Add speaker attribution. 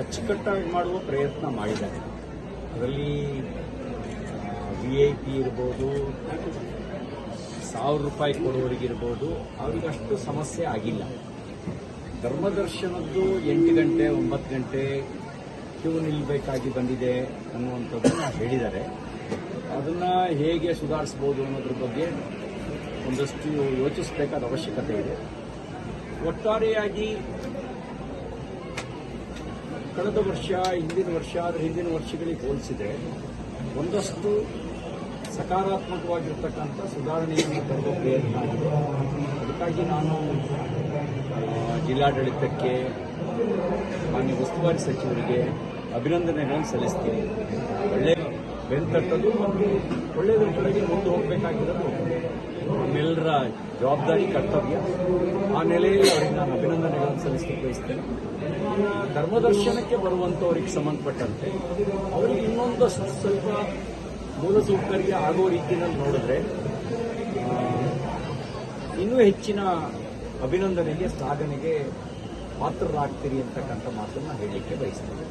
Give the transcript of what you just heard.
Speaker 1: ಅಚ್ಚುಕಟ್ಟಾಗಿ ಮಾಡುವ ಪ್ರಯತ್ನ ಮಾಡಿದ್ದಾರೆ. ಅದರಲ್ಲಿ ವಿ ಐ ಪಿ ಇರ್ಬೋದು, ಸಾವಿರ ರೂಪಾಯಿ ಕೊಡುವವರಿಗಿರ್ಬೋದು ಅವ್ರಿಗಷ್ಟು ಸಮಸ್ಯೆ ಆಗಿಲ್ಲ. ಧರ್ಮದರ್ಶನದ್ದು ಎಂಟು ಗಂಟೆ, ಒಂಬತ್ತು ಗಂಟೆ ಕ್ಯೂ ನಿಲ್ಲಬೇಕಾಗಿ ಬಂದಿದೆ ಅನ್ನುವಂಥದ್ದನ್ನು ಹೇಳಿದ್ದಾರೆ. ಅದನ್ನು ಹೇಗೆ ಸುಧಾರಿಸ್ಬೋದು ಅನ್ನೋದ್ರ ಬಗ್ಗೆ ಒಂದಷ್ಟು ಯೋಚಿಸಬೇಕಾದ ಅವಶ್ಯಕತೆ ಇದೆ. ಒಟ್ಟಾರೆಯಾಗಿ ಕಳೆದ ವರ್ಷ, ಹಿಂದಿನ ವರ್ಷ ಆದರೆ ಹಿಂದಿನ ವರ್ಷಗಳಿಗೆ ಹೋಲಿಸಿದ್ರೆ ಒಂದಷ್ಟು ಸಕಾರಾತ್ಮಕವಾಗಿರ್ತಕ್ಕಂಥ ಸುಧಾರಣೆಯನ್ನು ತರುವ ಪ್ರಯತ್ನ ಅದಕ್ಕಾಗಿ ನಾನು ಜಿಲ್ಲಾಡಳಿತಕ್ಕೆ, ಮಾನ್ಯ ಉಸ್ತುವಾರಿ ಸಚಿವರಿಗೆ ಅಭಿನಂದನೆಗಳನ್ನು ಸಲ್ಲಿಸ್ತೀನಿ. ಒಳ್ಳೆಯ ಬೆಂತಟ್ಟದು ಮತ್ತು ಒಳ್ಳೆಯದ್ರ ಕಡೆಗೆ ಮುಂದೆ ಹೋಗಬೇಕಾಗಿರೋದು ನಮ್ಮೆಲ್ಲರ ಜವಾಬ್ದಾರಿ, ಕರ್ತವ್ಯ. ಆ ನೆಲೆಯಲ್ಲಿ ಅವರಿಗೆ ನಾನು ಅಭಿನಂದನೆಗಳನ್ನು ಸಲ್ಲಿಸಲಿಕ್ಕೆ ಬಯಸ್ತೇನೆ. ಧರ್ಮದರ್ಶನಕ್ಕೆ ಬರುವಂತವರಿಗೆ ಸಂಬಂಧಪಟ್ಟಂತೆ ಅವರಿಗೆ ಇನ್ನೊಂದು ಸ್ವಲ್ಪ ಮೂಲಸೌಕರ್ಯ ಆಗೋ ರೀತಿಯಲ್ಲಿ ನೋಡಿದ್ರೆ ಇನ್ನೂ ಹೆಚ್ಚಿನ ಅಭಿನಂದನೆಗೆ, ಸಾಧನೆಗೆ ಪಾತ್ರರಾಗ್ತೀರಿ ಅಂತಕ್ಕಂಥ ಮಾತನ್ನು ಹೇಳಲಿಕ್ಕೆ ಬಯಸ್ತೇನೆ.